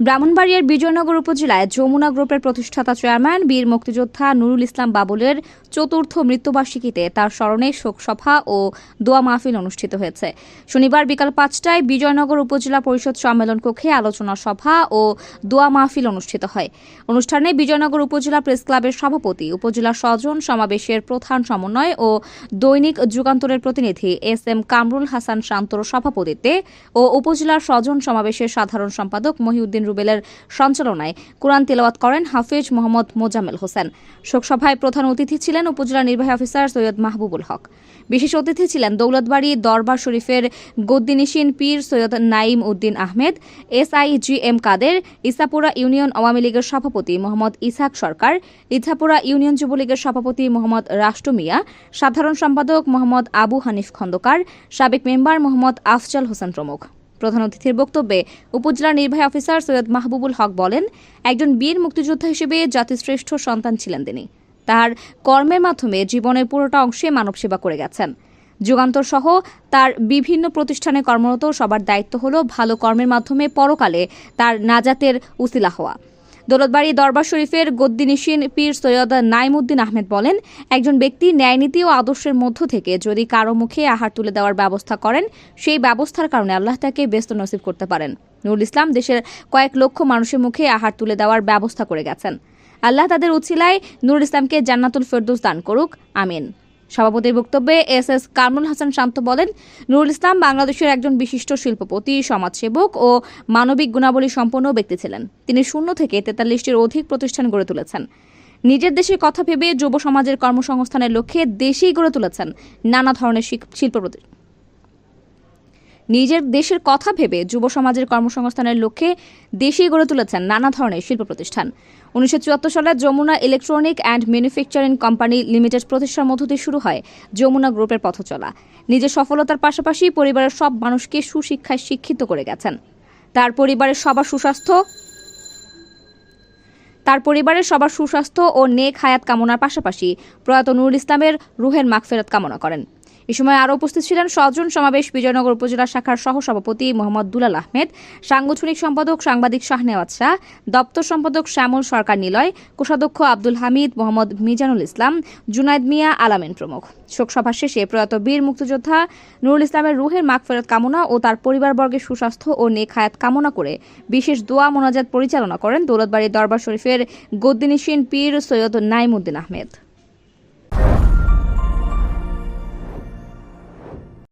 ব্রাহ্মণবাড়িয়ার বিজয়নগর উপজেলায় যমুনা গ্রুপের প্রতিষ্ঠাতা চেয়ারম্যান, বীর মুক্তিযোদ্ধা নুরুল ইসলাম বাবুলের চতুর্থ মৃত্যুবার্ষিকীতে তার স্মরণে শোকসভা ও দোয়া মাহফিল অনুষ্ঠিত হয়েছে। শনিবার বিকাল পাঁচটায় বিজয়নগর উপজেলা পরিষদ সম্মেলন কক্ষে আলোচনা সভা ও দোয়া মাহফিল অনুষ্ঠিত হয়। অনুষ্ঠানে বিজয়নগর উপজেলা প্রেস ক্লাবের সভাপতি, উপজেলা স্বজন, সমাবেশের প্রধান সমন্বয় ও দৈনিক যুগান্তরের প্রতিনিধি এস এম কামরুল হাসান শান্তর সভাপতিত্বে ও উপজেলার স্বজন সমাবেশের সাধারণ সম্পাদক মহিউদ্দিন রুবেলের সঞ্চালনায় কোরআন তেলাওয়াত করেন হাফিজ মোহাম্মদ মোজাম্মেল হোসেন। শোকসভায় প্রধান অতিথি ছিলেন উপজেলা নির্বাহী অফিসার সৈয়দ মাহবুবুল হক। বিশেষ অতিথি ছিলেন দৌলতবাড়ি দরবার শরীফের গদ্দিনিসিন পীর সৈয়দ নাইম উদ্দিন আহমেদ এসআইজি এম কাদের, ইসাপুরা ইউনিয়ন আওয়ামী লীগের সভাপতি মোহাম্মদ ইসাক সরকার ইছাপুরা ইউনিয়ন যুবলীগের সভাপতি মোহাম্মদ রাষ্ট্র মিয়া, সাধারণ সম্পাদক মোহাম্মদ আবু হানিফ খন্দকার, সাবেক মেম্বার মোহাম্মদ আফজাল হোসেন প্রমুখ। প্রধান অতিথির বক্তব্যে উপজেলা নির্বাহী অফিসার সৈয়দ মাহবুবুল হক বলেন, একজন বীর মুক্তিযোদ্ধা হিসেবে জাতিশ্রেষ্ঠ সন্তান ছিলেন তিনি। তার কর্মের মাধ্যমে জীবনের পুরোটা অংশে মানব সেবা করে গেছেন। যুগান্তর সহ তার বিভিন্ন প্রতিষ্ঠানে কর্মরত সবার দায়িত্ব হলো ভালো কর্মের মাধ্যমে পরকালে তার নাজাতের উসিলা হওয়া। দৌলতবাড়ি দরবার শরীফের গদ্দিনিসিন পীর সৈয়দ নাইমুদ্দিন আহমেদ বলেন, একজন ব্যক্তি ন্যায়নীতি ও আদর্শের মধ্য থেকে যদি কারও মুখে আহার তুলে দেওয়ার ব্যবস্থা করেন, সেই ব্যবস্থার কারণে আল্লাহ তাকে ব্যস্ত নসিব করতে পারেন। নুরুল ইসলাম দেশের কয়েক লক্ষ মানুষের মুখে আহার তুলে দেওয়ার ব্যবস্থা করে গেছেন। আল্লাহ তাদের উছিলায় নুরুল ইসলামকে জান্নাতুল ফেরদৌস দান করুক, আমিন। সভাপতির বক্তব্যে এস এস কামরুল হাসান শান্ত বলেন, নুরুল ইসলাম বাংলাদেশের একজন বিশিষ্ট শিল্পপতি, সমাজসেবক ও মানবিক গুণাবলী সম্পন্ন ব্যক্তি ছিলেন। তিনি শূন্য থেকে তেতাল্লিশটির অধিক প্রতিষ্ঠান গড়ে তুলেছেন। নিজের দেশের কথা ভেবে যুব সমাজের কর্মসংস্থানের লক্ষ্যে দেশেই গড়ে তুলেছেন নানা ধরনের শিল্প নিজের দেশের কথা ভেবে যুব সমাজের কর্মসংস্থানের লক্ষ্যে দেশেই গড়ে তুলেছেন নানা ধরনের শিল্প প্রতিষ্ঠান। উনিশশো চুয়াত্তর সালে Jamuna electronic and manufacturing company limited প্রতিষ্ঠার মধ্য দিয়ে শুরু হয় যমুনা গ্রুপের পথ চলা নিজের সফলতার পাশাপাশি পরিবারের সব মানুষকে সুশিক্ষায় শিক্ষিত করে গেছেন। তার পরিবারের সবার সুস্বাস্থ্য তার পরিবারের সবার সুস্বাস্থ্য ও নেক হায়াত কামনার পাশাপাশি প্রয়াত নুরুল ইসলামের রুহের মাগফেরাত কামনা করেন। এ সময় আরও উপস্থিত ছিলেন স্বজন সমাবেশ বিজয়নগর উপজেলা শাখার সহসভাপতি মোহাম্মদ দুলাল আহমেদ, সাংগঠনিক সম্পাদক সাংবাদিক শাহনেওয়াজ শাহ, দপ্তর সম্পাদক শ্যামল সরকার নিলয়, কোষাধ্যক্ষ আব্দুল হামিদ, মোহাম্মদ মিজানুল ইসলাম জুনায়দ মিয়া আলামিন প্রমুখ। শোকসভা শেষে প্রয়াত বীর মুক্তিযোদ্ধা নুরুল ইসলামের রুহের মাগফেরাত কামনা ও তার পরিবারবর্গের সুস্বাস্থ্য ও নেক হায়াত কামনা করে বিশেষ দোয়া মোনাজাত পরিচালনা করেন দৌলতবাড়ি দরবার শরীফের গদ্দিনিসিন পীর সৈয়দ নাইমুদ্দিন আহমেদ।